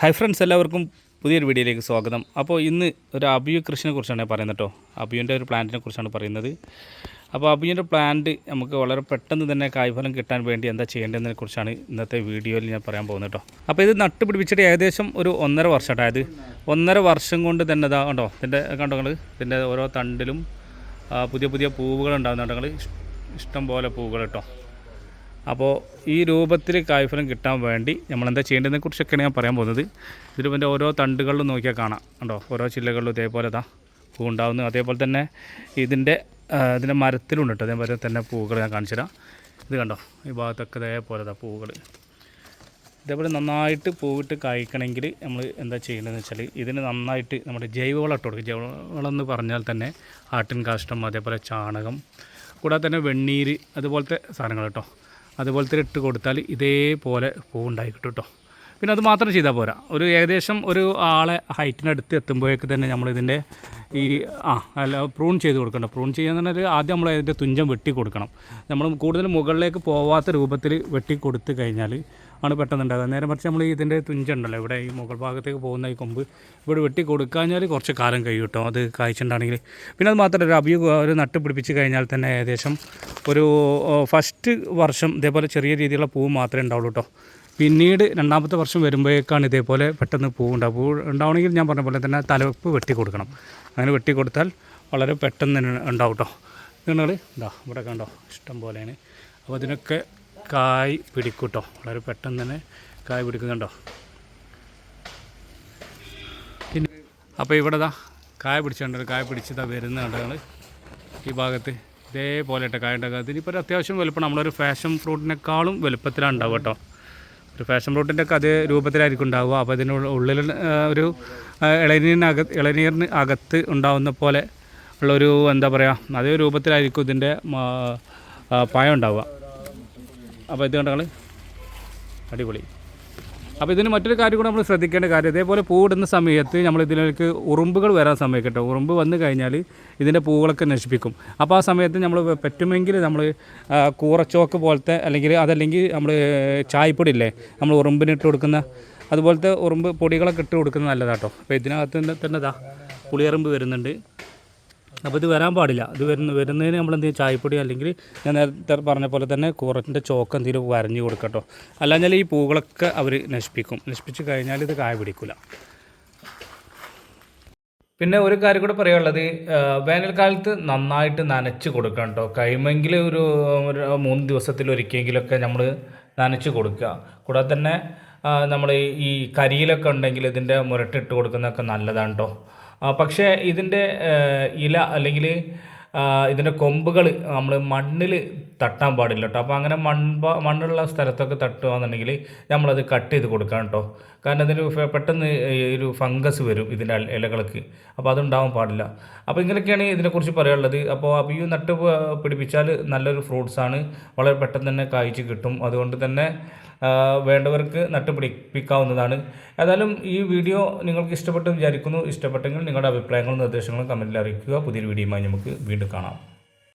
Hi friends എല്ലാവർക്കും പുതിയൊരു വീഡിയോയിലേക്ക് സ്വാഗതം. അപ്പോൾ ഇന്ന് ഒരു അബിയു കൃഷിനെ കുറിച്ചാണ് പറയുന്നത് കേട്ടോ. അബിയുന്റെ ഒരു പ്ലാന്റിനെ കുറിച്ചാണ് പറയുന്നത്. അപ്പോൾ അബിയുന്റെ പ്ലാന്റ് നമുക്ക് വളരെ പെട്ടെന്ന് തന്നെ കായ്ഫലം കിട്ടാൻ വേണ്ടി എന്താ ചെയ്യേണ്ടതിനെ കുറിച്ചാണ് ഇന്നത്തെ വീഡിയോയിൽ ഞാൻ പറയാൻ പോകുന്നത് കേട്ടോ. അപ്പോൾ ഇത് നട്ടുപിടിപ്പിച്ചിട്ട് ഏകദേശം ഒരു ഒന്നര വർഷം അതായത് ഒന്നര വർഷം കൊണ്ട് തന്നെ ഇതാ കണ്ടോ? ഇതിന്റെ കണ്ടോ ഇതിന്റെ ഓരോ തണ്ടിലും പുതിയ പുതിയ പൂവുകൾ ഉണ്ടാകുന്നുണ്ടെങ്കിൽ ഇഷ്ടം പോലെ പൂവുകൾ കേട്ടോ. അപ്പോൾ ഈ രൂപത്തിൽ കായ്ഫലം കിട്ടാൻ വേണ്ടി നമ്മൾ എന്താ ചെയ്യേണ്ടതിനെ കുറിച്ചൊക്കെയാണ് ഞാൻ പറയാൻ പോകുന്നത്. ഇതിലിപ്പോൾ ഓരോ തണ്ടുകളിലും നോക്കിയാൽ കാണാം. കണ്ടോ? ഓരോ ചില്ലകളിലും ഇതേപോലെ ഇതാ പൂ ഉണ്ടാകുന്നു അതേപോലെ തന്നെ ഇതിന്റെ ഇതിന്റെ മരത്തിലുണ്ട് കേട്ടോ. അതേപോലെ തന്നെ പൂക്കൾ ഞാൻ കാണിച്ചുതരാം ഇത് കണ്ടോ? ഈ ഭാഗത്തൊക്കെ ഇതേപോലെ ഇതാ പൂക്കൾ ഇതേപോലെ നന്നായിട്ട് പൂവിട്ട് കായ്ക്കണമെങ്കിൽ നമ്മൾ എന്താ ചെയ്യേണ്ടതെന്ന് വെച്ചാൽ ഇതിന് നന്നായിട്ട് നമ്മുടെ ജൈവവളം ഇട്ട് കൊടുക്കും ജൈവവളം എന്ന് പറഞ്ഞാൽ തന്നെ ആട്ടിൻ കാഷ്ടം അതേപോലെ ചാണകം കൂടാതെ തന്നെ വെണ്ണീര് അതുപോലത്തെ സാധനങ്ങൾ കേട്ടോ. അതുപോലത്തെ ഇട്ട് കൊടുത്താൽ ഇതേപോലെ പൂ ഉണ്ടായി കിട്ടും കേട്ടോ പിന്നെ അത് മാത്രം ചെയ്താൽ പോരാ. ഒരു ഏകദേശം ഒരു ആളെ ഹൈറ്റിനടുത്ത് എത്തുമ്പോഴേക്ക് തന്നെ നമ്മളിതിന്റെ ഈ ആ അല്ല പ്രൂൺ ചെയ്ത് കൊടുക്കണം പ്രൂൺ ചെയ്യാന്ന് പറഞ്ഞാൽ ആദ്യം നമ്മൾ അതിന്റെ തുഞ്ചം വെട്ടി കൊടുക്കണം. നമ്മൾ കൂടുതൽ മുകളിലേക്ക് പോവാത്ത രൂപത്തിൽ വെട്ടി കൊടുത്തു കഴിഞ്ഞാൽ ആണ് പെട്ടെന്ന് ഉണ്ടാകുക നേരെ മറിച്ച് നമ്മൾ ഇതിന്റെ തുഞ്ചുണ്ടല്ലോ ഇവിടെ ഈ മുകൾ ഭാഗത്തേക്ക് പോകുന്ന ഈ കൊമ്പ് ഇവിടെ വെട്ടി കൊടുക്കാഞ്ഞാൽ കുറച്ച് കാലം കഴിയും കേട്ടോ അത് കായ്ച്ചിട്ടുണ്ടാണെങ്കിൽ പിന്നെ അത് മാത്രമല്ല ഒരു അബിയു ഒരു നട്ട് പിടിപ്പിച്ച് കഴിഞ്ഞാൽ തന്നെ ഏകദേശം ഒരു ഫസ്റ്റ് വർഷം ഇതേപോലെ ചെറിയ രീതിയിലുള്ള പൂവ് മാത്രമേ ഉണ്ടാവുള്ളൂ കേട്ടോ പിന്നീട് രണ്ടാമത്തെ വർഷം വരുമ്പോഴേക്കാണ് ഇതേപോലെ പെട്ടെന്ന് പൂ ഉണ്ടാവും പൂ ഉണ്ടാവണമെങ്കിൽ ഞാൻ പറഞ്ഞ പോലെ തന്നെ തലവെപ്പ് വെട്ടി കൊടുക്കണം. അങ്ങനെ വെട്ടി കൊടുത്താൽ വളരെ പെട്ടെന്ന് ഉണ്ടാവും കേട്ടോ നിങ്ങൾ ഇതാ ഇവിടെ കണ്ടോ? ഇഷ്ടം പോലെയാണ്. അപ്പോൾ അതിനൊക്കെ കായ് പിടിക്കും കേട്ടോ വളരെ പെട്ടെന്ന് തന്നെ കായ് പിടിക്കുന്നുണ്ടോ പിന്നെ അപ്പോൾ ഇവിടെ ദാ കായ പിടിച്ചിട്ടുണ്ട് കായ പിടിച്ചതാ വരുന്നുണ്ട് ഞങ്ങൾ ഈ ഭാഗത്ത്. ഇതേപോലെ കേട്ടോ കായണ്ട ഉണ്ടാക്കുക. ഇതിനിപ്പോൾ ഒരു അത്യാവശ്യം വലുപ്പം നമ്മളൊരു ഫാഷൻ ഫ്രൂട്ടിനേക്കാളും വലുപ്പത്തിലാണ് ഉണ്ടാവുക കേട്ടോ. ഒരു ഫാഷൻ ഫ്രൂട്ടിന്റെ ഒക്കെ അതേ രൂപത്തിലായിരിക്കും ഉണ്ടാവുക. അപ്പോൾ ഉള്ള- ഉള്ളിൽ ഒരു ആ, ഇളനീരിനകത്ത് ഇളനീരിന് അകത്ത് ഉണ്ടാവുന്ന പോലെ ഉള്ളൊരു എന്താ പറയുക അതേ രൂപത്തിലായിരിക്കും ഇതിന്റെ പായം ഉണ്ടാവുക. അപ്പോൾ ഇത് കണ്ടങ്ങൾ അടിപൊളി. അപ്പോൾ ഇതിന് മറ്റൊരു കാര്യം കൂടെ നമ്മൾ ശ്രദ്ധിക്കേണ്ട കാര്യം ഇതേപോലെ പൂവിടുന്ന സമയത്ത് നമ്മൾ ഇതിലേക്ക് ഉറുമ്പുകൾ വരാൻ സമയക്കട്ടോ. ഉറുമ്പ് വന്നു കഴിഞ്ഞാൽ ഇതിന്റെ പൂവുകളൊക്കെ നശിപ്പിക്കും. അപ്പോൾ ആ സമയത്ത് നമ്മൾ പറ്റുമെങ്കിൽ നമ്മൾ കൂറച്ചോക്ക് പോലത്തെ അല്ലെങ്കിൽ അതല്ലെങ്കിൽ നമ്മൾ ചായപ്പൊടി ഇല്ലേ നമ്മൾ ഉറുമ്പിനിട്ട് കൊടുക്കുന്ന അതുപോലത്തെ ഉറുമ്പ് പൊടികളൊക്കെ ഇട്ട് കൊടുക്കുന്നത് നല്ലതാട്ടോ. അപ്പോൾ ഇതിനകത്ത് തന്നെ ഇതാ പുളിയറുമ്പ് വരുന്നുണ്ട്. അപ്പോൾ ഇത് വരാൻ പാടില്ല. ഇത് വരുന്ന വരുന്നതിന് നമ്മൾ എന്ത് ചെയ്യും? ചായപ്പൊടി അല്ലെങ്കിൽ ഞാൻ നേരത്തെ പറഞ്ഞ പോലെ തന്നെ കൂറത്തിന്റെ ചോക്ക് എന്തെങ്കിലും വരഞ്ഞ് കൊടുക്കട്ടോ. അല്ലാഞ്ഞാൽ ഈ പൂക്കളൊക്കെ അവർ നശിപ്പിക്കും. നശിപ്പിച്ച് കഴിഞ്ഞാൽ ഇത് കായ പിടിക്കില്ല പിന്നെ ഒരു കാര്യം കൂടെ പറയാനുള്ളത് വേനൽക്കാലത്ത് നന്നായിട്ട് നനച്ച് കൊടുക്കണം കേട്ടോ കഴിയുമെങ്കിൽ ഒരു മൂന്ന് ദിവസത്തിൽ ഒരിക്കലെങ്കിലൊക്കെ നമ്മൾ നനച്ച് കൊടുക്കുക. കൂടാതെ തന്നെ നമ്മൾ ഈ കരിയിലൊക്കെ ഉണ്ടെങ്കിൽ ഇതിന്റെ മുരട്ടിട്ട് കൊടുക്കുന്നതൊക്കെ നല്ലതാണ് കേട്ടോ പക്ഷേ ഇതിന്റെ ഇല അല്ലെങ്കിൽ ഇതിന്റെ കൊമ്പുകൾ നമ്മൾ മണ്ണിൽ തട്ടാൻ പാടില്ല കേട്ടോ. അപ്പോൾ അങ്ങനെ മൺപ മണ്ണുള്ള സ്ഥലത്തൊക്കെ തട്ടുകയാണെന്നുണ്ടെങ്കിൽ നമ്മളത് കട്ട് ചെയ്ത് കൊടുക്കണം കേട്ടോ. കാരണം അതിന് പെട്ടെന്ന് ഒരു ഫംഗസ് വരും ഇതിന്റെ ഇലകൾക്ക്. അപ്പോൾ അതുണ്ടാവാൻ പാടില്ല. അപ്പോൾ ഇങ്ങനെയൊക്കെയാണ് ഇതിനെക്കുറിച്ച് പറയാനുള്ളത്. അപ്പോൾ അബിയു നട്ട് പിടിപ്പിച്ചാൽ നല്ലൊരു ഫ്രൂട്ട്സാണ്. വളരെ പെട്ടെന്ന് തന്നെ കായ്ച്ച് കിട്ടും. അതുകൊണ്ട് തന്നെ വേണ്ടവർക്ക് നട്ട് പിടിപ്പിക്കാവുന്നതാണ്. ഏതായാലും ഈ വീഡിയോ നിങ്ങൾക്ക് ഇഷ്ടപ്പെട്ടു വിചാരിക്കുന്നു. ഇഷ്ടപ്പെട്ടെങ്കിൽ നിങ്ങളുടെ അഭിപ്രായങ്ങളും നിർദ്ദേശങ്ങളും കമന്റിൽ അറിയിക്കുക. പുതിയൊരു വീഡിയോയുമായി നമുക്ക് വീണ്ടും കാണാം.